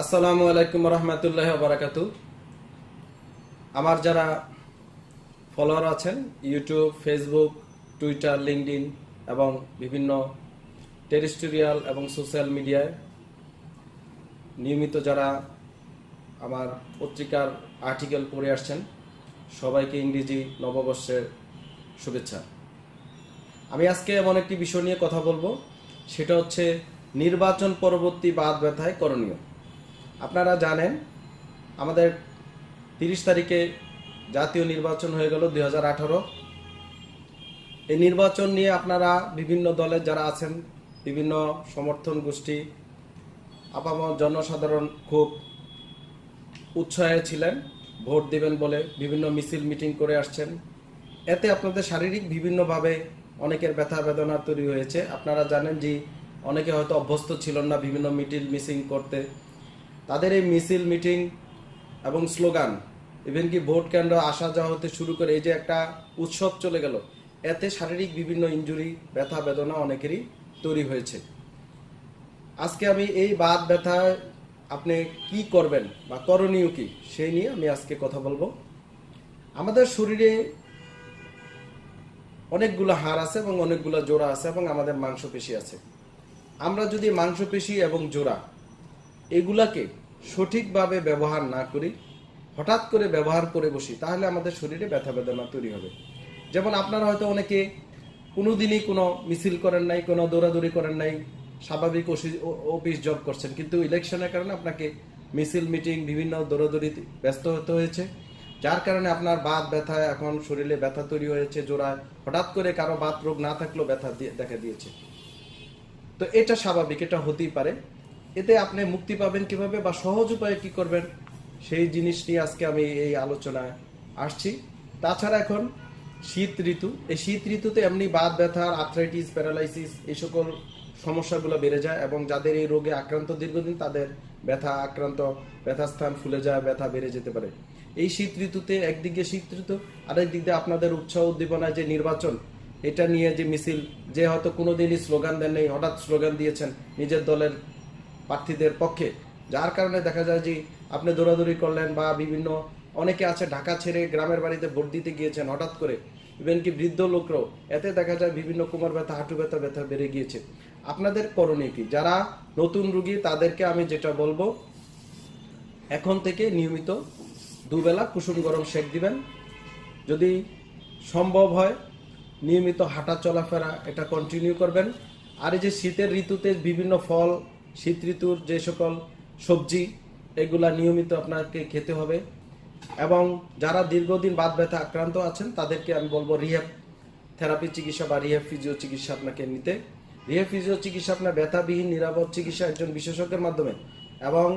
আসসালামু আলাইকুম রহমতুল্লাহ বারাকাতু। আমার যারা ফলোয়ার আছেন, ইউটিউব, ফেসবুক, টুইটার লিঙ্কডিন এবং বিভিন্ন টেরিস্টোরিয়াল এবং সোশ্যাল মিডিয়ায় নিয়মিত যারা আমার পত্রিকার আর্টিকেল পড়ে আসছেন, সবাইকে ইংরেজি নববর্ষের শুভেচ্ছা। আমি আজকে এমন একটি বিষয় নিয়ে কথা বলব, সেটা হচ্ছে নির্বাচন পরবর্তী বাদ ব্যথায় করণীয়। আপনারা জানেন, আমাদের তিরিশ তারিখে জাতীয় নির্বাচন হয়ে গেল দুই হাজার আঠারো। এই নির্বাচন নিয়ে আপনারা বিভিন্ন দলের যারা আছেন, বিভিন্ন সমর্থন গোষ্ঠী, আপামর জনসাধারণ খুব উৎসাহে ছিলেন, ভোট দিবেন বলে বিভিন্ন মিছিল মিটিং করে আসছেন। এতে আপনাদের শারীরিক বিভিন্নভাবে অনেকের ব্যথা বেদনা তৈরি হয়েছে। আপনারা জানেন যে অনেকে হয়তো অভ্যস্ত ছিলেন না বিভিন্ন মিটিল মিসিং করতে। তাদের এই মিছিল, মিটিং এবং স্লোগান ইভেন কি ভোট কেন্দ্র আসা যাওয়া হতে শুরু করে এই যে একটা উৎসব চলে গেল, এতে শারীরিক বিভিন্ন ইঞ্জুরি ব্যথা, বেদনা অনেকেরই তৈরি হয়েছে। আজকে আমি এই বাদ ব্যথায় আপনি কি করবেন বা করণীয় কি, সেই নিয়ে আমি আজকে কথা বলব। আমাদের শরীরে অনেকগুলো হাড় আছে এবং অনেকগুলো জোড়া আছে এবং আমাদের মাংসপেশি আছে। আমরা যদি মাংসপেশি এবং জোড়া এগুলাকে সঠিকভাবে ব্যবহার না করি, হঠাৎ করে ব্যবহার করে বসি, তাহলে আমাদের শরীরে ব্যথা বেদনা তৈরি হবে। যেমন আপনারা হয়তো অনেকে কোনোদিনই কোনো মিছিল করেন নাই, কোনো দৌড়াদৌড়ি করেন নাই, স্বাভাবিক অফিস জব করছেন, কিন্তু ইলেকশনের কারণে আপনাকে মিছিল, মিটিং, বিভিন্ন দৌড়াদৌড়িতে ব্যস্ত হতে হয়েছে, যার কারণে আপনার বাত ব্যথা, এখন শরীরে ব্যথা তৈরি হয়েছে জোড়ায়, হঠাৎ করে কারও বাত রোগ না থাকলেও ব্যথা দেখা দিয়েছে। তো এটা স্বাভাবিক, এটা হতেই পারে। এতে আপনি মুক্তি পাবেন কীভাবে বা সহজ উপায়ে কি করবেন, সেই জিনিস নিয়ে আজকে আমি এই আলোচনায় আসছি। তাছাড়া এখন শীত ঋতু, এই শীত ঋতুতে এমনি বাত ব্যথা আর্থ্রাইটিস প্যারালাইসিস এই সকল সমস্যাগুলো বেড়ে যায় এবং যাদের এই রোগে আক্রান্ত দীর্ঘদিন তাদের ব্যথা আক্রান্ত ব্যথাস্থান ফুলে যায়, ব্যথা বেড়ে যেতে পারে। এই শীত ঋতুতে একদিকে শীত ঋতু আরেক দিক দিয়ে আপনাদের উৎসাহ উদ্দীপনায় যে নির্বাচন, এটা নিয়ে যে মিছিল, যে হয়তো কোনোদিনই স্লোগান দেন নেই হঠাৎ স্লোগান দিয়েছেন নিজের দলের প্রার্থীদের পক্ষে। যার কারণে দেখা যায় যে আপনি দৌড়াদৌড়ি করলেন বা বিভিন্ন অনেকে আছে ঢাকা ছেড়ে গ্রামের বাড়িতে ভোট দিতে গিয়েছেন হঠাৎ করে। ইভেন কি বৃদ্ধ লোকরাও, এতে দেখা যায় বিভিন্ন কোমর ব্যথা, হাঁটু ব্যথা ব্যথা বেড়ে গিয়েছে। আপনাদের করণীয় কি? যারা নতুন রুগী, তাদেরকে আমি যেটা বলব, এখন থেকে নিয়মিত দুবেলা কুসুম গরম সেক দিবেন। যদি সম্ভব হয়, নিয়মিত হাঁটা চলাফেরা এটা কন্টিনিউ করবেন। আর এই যে শীতের ঋতুতে বিভিন্ন ফল শীত ঋতুর যে সকল সবজি, এগুলা নিয়মিত আপনাকে খেতে হবে। এবং যারা দীর্ঘদিন বাদ ব্যথা আক্রান্ত আছেন, তাদেরকে আমি বলব রিহ্যাব থেরাপি চিকিৎসা বা রিহ্যাব ফিজিও চিকিৎসা আপনাকে নিতে। রিহ্যাব ফিজিও চিকিৎসা আপনার ব্যথাবিহীন, নিরাপদ চিকিৎসা একজন বিশেষজ্ঞের মাধ্যমে। এবং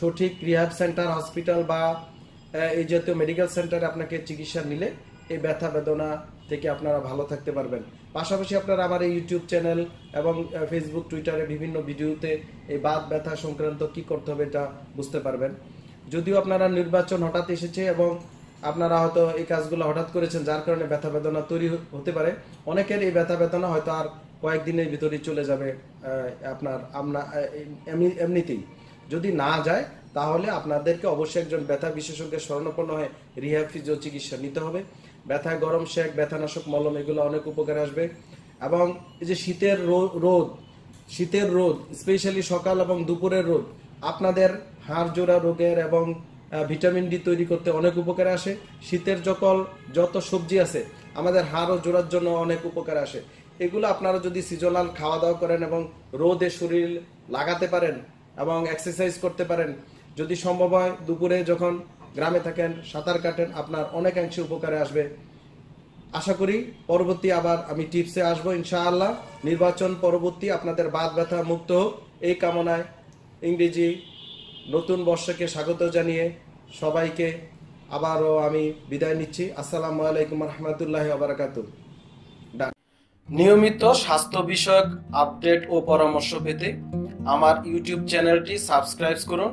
সঠিক রিহ্যাব সেন্টার, হসপিটাল বা এই জাতীয় মেডিকেল সেন্টারে আপনাকে চিকিৎসা নিলে এই ব্যথা বেদনা থেকে আপনারা ভালো থাকতে পারবেন। পাশাপাশি আপনারা আমার এই ইউটিউব চ্যানেল এবং ফেসবুক টুইটারে বিভিন্ন ভিডিওতে এই বাদ ব্যথা সংক্রান্ত কি করতে হবে এটা বুঝতে পারবেন। যদিও আপনারা নির্বাচন হঠাৎ এসেছে এবং আপনারা হয়তো এই কাজগুলো হঠাৎ করেছেন, যার কারণে ব্যথা বেদনা তৈরি হতে পারে। অনেকের এই ব্যথা বেদনা হয়তো আর কয়েকদিনের ভিতরে চলে যাবে আপনার আমরা এমনিতেই। যদি না যায়, তাহলে আপনাদেরকে অবশ্যই একজন ব্যথা বিশেষজ্ঞের স্মরণাপন্ন হয়ে রিহ্যাব ফিজিও চিকিৎসা নিতে হবে। ব্যথায় গরম শেক, ব্যথানাশক মলম, এগুলো অনেক উপকারে আসবে। এবং এই যে শীতের রোদ শীতের রোদ, স্পেশালি সকাল এবং দুপুরের রোদ, আপনাদের হাড় জোড়া রোগের এবং ভিটামিন ডি তৈরি করতে অনেক উপকারে আসে। শীতের যকল, যত সবজি আছে, আমাদের হাড় ও জোড়ার জন্য অনেক উপকারে আসে। এগুলো আপনারা যদি সিজনাল খাওয়া দাওয়া করেন এবং রোদে শরীর লাগাতে পারেন এবং এক্সারসাইজ করতে পারেন, যদি সম্ভব হয়, দুপুরে যখন গ্রামে থাকেন, সাঁতার কাটেন, আপনার অনেকাংশে উপকারে আসবে। আশা করি পরবর্তী আবার আমি টিপসে আসব, ইনশাআল্লাহ। নির্বাচন পরবর্তী আপনাদের বাদ ব্যথা মুক্ত হোক। এই কামনায় ইংরেজি নতুন বর্ষকে স্বাগত জানিয়ে সবাইকে আবারও আমি বিদায় নিচ্ছি। আসসালামু আলাইকুম রহমতুল্লাহ আবরাকাত নিয়মিত স্বাস্থ্য বিষয়ক আপডেট ও পরামর্শ পেতে আমার ইউটিউব চ্যানেলটি সাবস্ক্রাইব করুন।